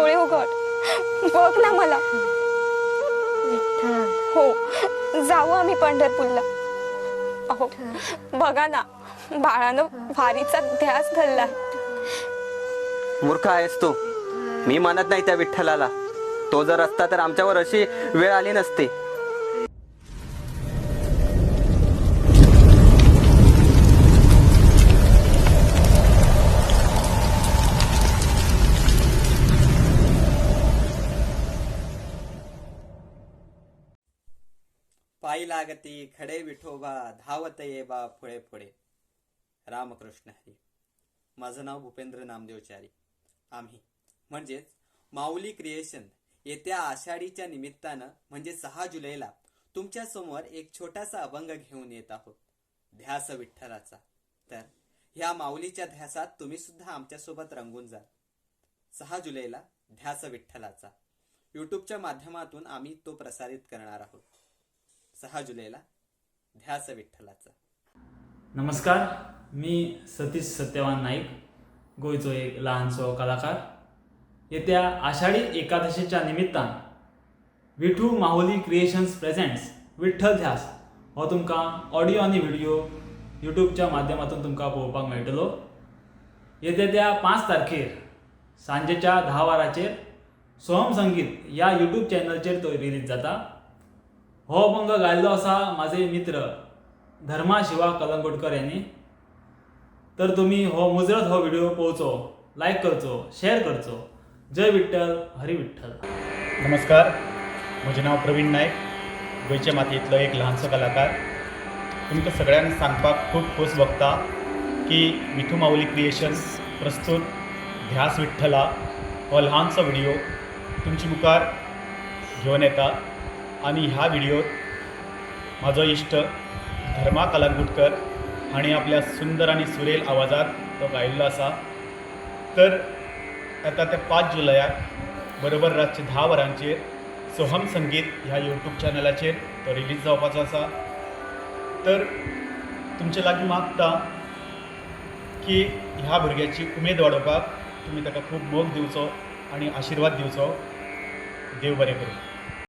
डोळे उघड. बघ ना मला. हो जाऊ आम्ही पंढरपूरला. अहो बघा ना बाळानं वारीचा ध्यास धरलाय. मूर्ख आहेस तू. मी मानत नाही त्या विठ्ठलाला. तो जर असता तर आमच्यावर अशी वेळ आली नसती. पायी लागती खडे विठोबा धावत ये बा फुळे फुळे रामकृष्ण हरी. माझं नाव भूपेंद्र नामदेवचारी आम्ही. म्हणजेच माऊली क्रिएशन येत्या आषाढीच्या निमित्तानं म्हणजे सहा जुलैला तुमच्यासमोर एक छोटासा अभंग घेऊन येत आहोत. ध्यास विठ्ठलाचा. तर ह्या माऊलीच्या ध्यासात तुम्ही सुद्धा आमच्यासोबत रंगून जा. सहा जुलैला ध्यास विठ्ठलाचा. यूट्यूबच्या माध्यमातून आम्ही तो प्रसारित करणार आहोत. सहा जुलैला ध्यास विठ्ठलाचा. नमस्कार मी सतीश सत्यवान नाईक गोयचो एक लहानसो कलाकार. येत्या आषाढी एकादशीच्या निमित्तान विठू माहुली क्रिएशन्स प्रेझेंट्स विठ्ठल ध्यास हो तुमकां ऑडिओ आनी व्हिडिओ यूट्यूबच्या माध्यमातून तुमकां पळोवपाक मेळटलो. येत्या त्या पांच तारखेर सांजेच्या धा वरांचेर सोहम संगीत ह्या यूट्यूब चॅनलचेर तो रिलीज जाता. हो अभंग गायल्लो आसा माझे मित्र धर्मा शिवा कलंगुटकर यांनी. तर तुम्ही हो मुजरत हो व्हिडिओ पळोवचो लाईक करचो शेअर करचो. जय विठ्ठल हरी विठ्ठल. नमस्कार म्हजें नांव प्रवीण नायक गोंयचे मातयेंतलो एक ल्हानसो कलाकार. तुमकां सगळ्यांक सांगपाक खूब खोस भोगता की मिठू माऊली क्रिएशन्स प्रस्तूत ध्यास विठ्ठला हो ल्हानसो व्हिडिओ तुमचे मुखार घेवन येता आनी ह्या व्हिडिओत म्हाजो इश्ट धर्मा कलांगुटकर हांणी आपल्या सुंदर आनी सुरेल आवाजात तो गायिल्लो आसा तर येता ते पांच जुलयाक बरोबर रातचे धा वरांचेर सोहम संगीत ह्या यूट्यूब चॅनलाचेर तो रिलीज जावपाचो आसा तर तुमचे लागीं मागता की ह्या भुरग्याची उमेद वाडोवपाक तुमी ताका खूब मोग दिवचो आनी आशिर्वाद दिवचो. देव बरें करूं.